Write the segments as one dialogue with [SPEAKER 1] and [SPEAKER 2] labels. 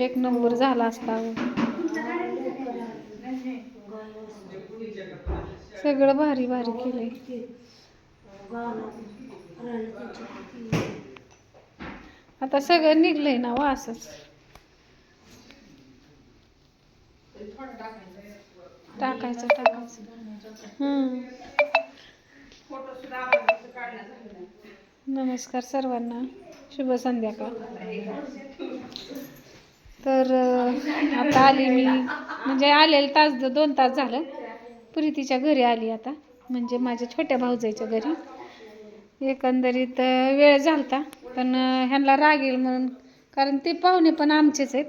[SPEAKER 1] एक नंबर झाला असता. सगळं भारी भारी केलंय. आता सगळं निघलंय ना वासच टाकायचं टाकायचं. हम्म. नमस्कार सर्वांना. शुभ संध्याकाळ. तर आता आली मी. म्हणजे आलेलं तास दोन तास झालं. प्रीतीच्या घरी आली आता. म्हणजे माझ्या छोट्या भाऊजाईच्या घरी. एकंदरीत वेळ झालता. पण ह्यांना राग येईल म्हणून. कारण ते पाहुणे पण आमचेच आहेत.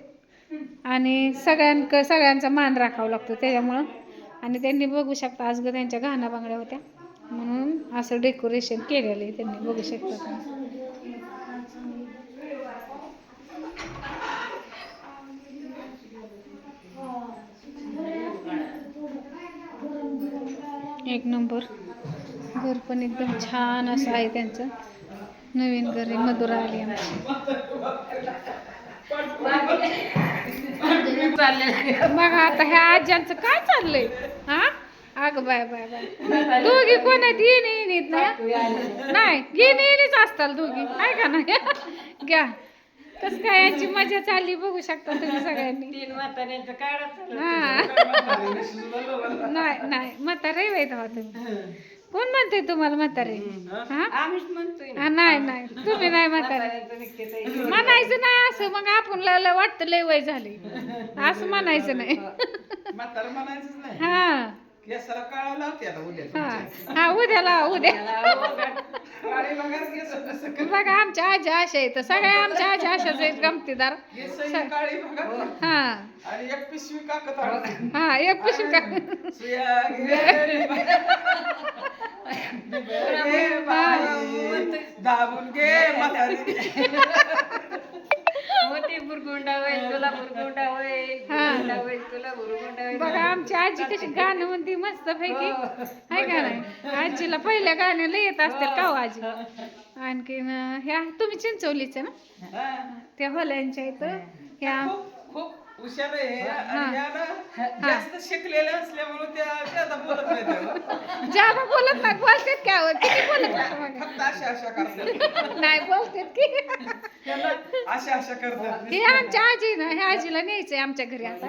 [SPEAKER 1] आणि सगळ्यांक सगळ्यांचा मान राखावा लागतो त्याच्यामुळं. आणि त्यांनी बघू शकता आज ग त्यांच्या गहना बांगड्या होत्या. म्हणून असं डेकोरेशन केलेलं आहे त्यांनी. बघू शकता एक नंबर. घर पण एकदम छान असं आहे त्यांचं. नवीन घर आहे मधुरा आली आमची. बघा आता ह्या आज्यांचं काय चाललंय? हा? अग बाय बाय बाय. दोघी कोण आहेत? येणे येणीत नाही येणे येणीच असताल दोघी. आहे का नाही? घ्या. कस काय यांची मजा चालली बघू शकता तुम्ही सगळ्यांनी.
[SPEAKER 2] तीन म्हाताऱ्यांचं
[SPEAKER 1] हा. नाही नाही. म्हातारे वय तेव्हा तुम्ही. कोण म्हणते तुम्हाला म्हातारे? हा? हा, नाही नाही. तुम्ही नाही म्हातारे. म्हणायचं नाही असं. मग आपण वाटतं लय वय झाले असं म्हणायचं नाही. हा.
[SPEAKER 3] उद्या
[SPEAKER 1] हा. हा उद्याला उद्या. बघा आमच्या आजी अशा आहेत. सगळ्या आमच्या आजी अशाच आहेत गमतीदार.
[SPEAKER 3] केसही काळी बघा
[SPEAKER 1] हा.
[SPEAKER 3] आणि एक पिशवी काकत आवडते.
[SPEAKER 1] हा एक पिशवी का
[SPEAKER 3] दाबून घे
[SPEAKER 2] होती बुरगुंडा होईल तुला बुरगुंडा होईल.
[SPEAKER 1] बघा आमची आजी कशी गाणं म्हणती मस्त पैकी आहे का नाही? आजीला पहिल्या गाण्याला येत असतील का हो आजी? आणखीन ह्या तुम्ही चिंचवलीच ना?
[SPEAKER 3] हा.
[SPEAKER 1] त्या होल्यांच्या इथं ह्या.
[SPEAKER 3] खूप खूप हुशार आहे. आणि या ना जास्त शिकलेल्या असल्यामुळे त्या बोलत नाही
[SPEAKER 1] ज्यादा बोलत नाही बोलतेत काय हो? किती बोलत नाही.
[SPEAKER 3] फक्त अशा अशा करतात.
[SPEAKER 1] नाही बोलतेत की.
[SPEAKER 3] त्यांना अशा अशा करतात.
[SPEAKER 1] हे आमच्या आजी ना ह्या आजीला न्यायचंय आमच्या घरी आता.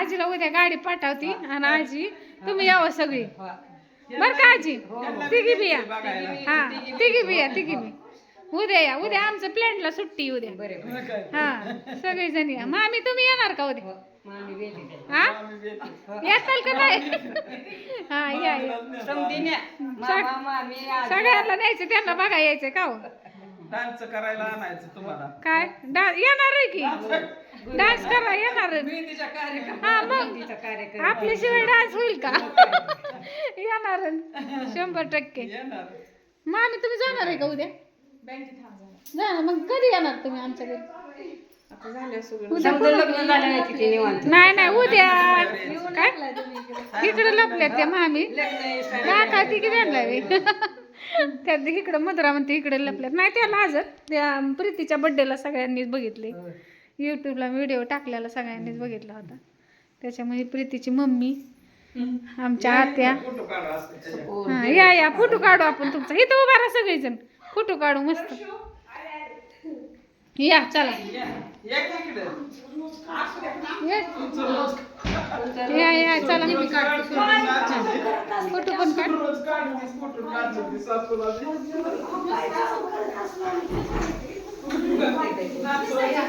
[SPEAKER 1] आजीला उद्या गाडी पाठवती आणि आजी तुम्ही यावं सगळी. बर का आजी? तिघी बिया हा तिघी बिया तिघी बी. उद्या या उद्या आमचं प्लॅनला सुट्टी उद्या? हा सगळेजण या. मामी तुम्ही येणार का उद्या?
[SPEAKER 2] दे.
[SPEAKER 1] हा?
[SPEAKER 3] आम्ही.
[SPEAKER 1] येताल का नाही हा या या.
[SPEAKER 2] समधीने मामा मामी आजी.
[SPEAKER 1] सगळ्यांना न्यायचं त्यांना बघा यायचं का हो?
[SPEAKER 3] डान्स करायला आणायचं तुम्हाला.
[SPEAKER 1] काय? डा येणार आहे की? डान्स करा येणार आहे. हा मग.
[SPEAKER 2] कार्यक्रम.
[SPEAKER 1] आपल्याशिवाय डान्स होईल का? येणार आहे. शंभर टक्के.
[SPEAKER 3] येणार.
[SPEAKER 1] मामी तुम्ही जाणार आहे का उद्या? जा ना मग कधी येणार तुम्ही आमच्या घरी उद्या
[SPEAKER 2] समजा लग्न झालं नाही
[SPEAKER 1] नाही नाही उद्या. काय? इकडे. लपल्यात त्या मामी. काका ती किती आणलाय त्या इकडं मधुरा म्हणते इकडे लपल्यात नाही त्या लाजत त्या प्रीतीच्या बड्डेला सगळ्यांनीच बघितले. यूट्यूबला व्हिडिओ टाकलेला सगळ्यांनीच बघितला होता. त्याच्यामुळे प्रीतीची मम्मी आमच्या आत्या. हा या या फोटो काढू आपण तुमचा. इथं उभा राहा सगळेजण. फोटो काढू मस्त. या चला.
[SPEAKER 3] या या की इकडं.
[SPEAKER 1] चला.
[SPEAKER 3] फोटो
[SPEAKER 1] फोटो पण काढ.
[SPEAKER 3] रोज काढते फोटो काढते सासूला या.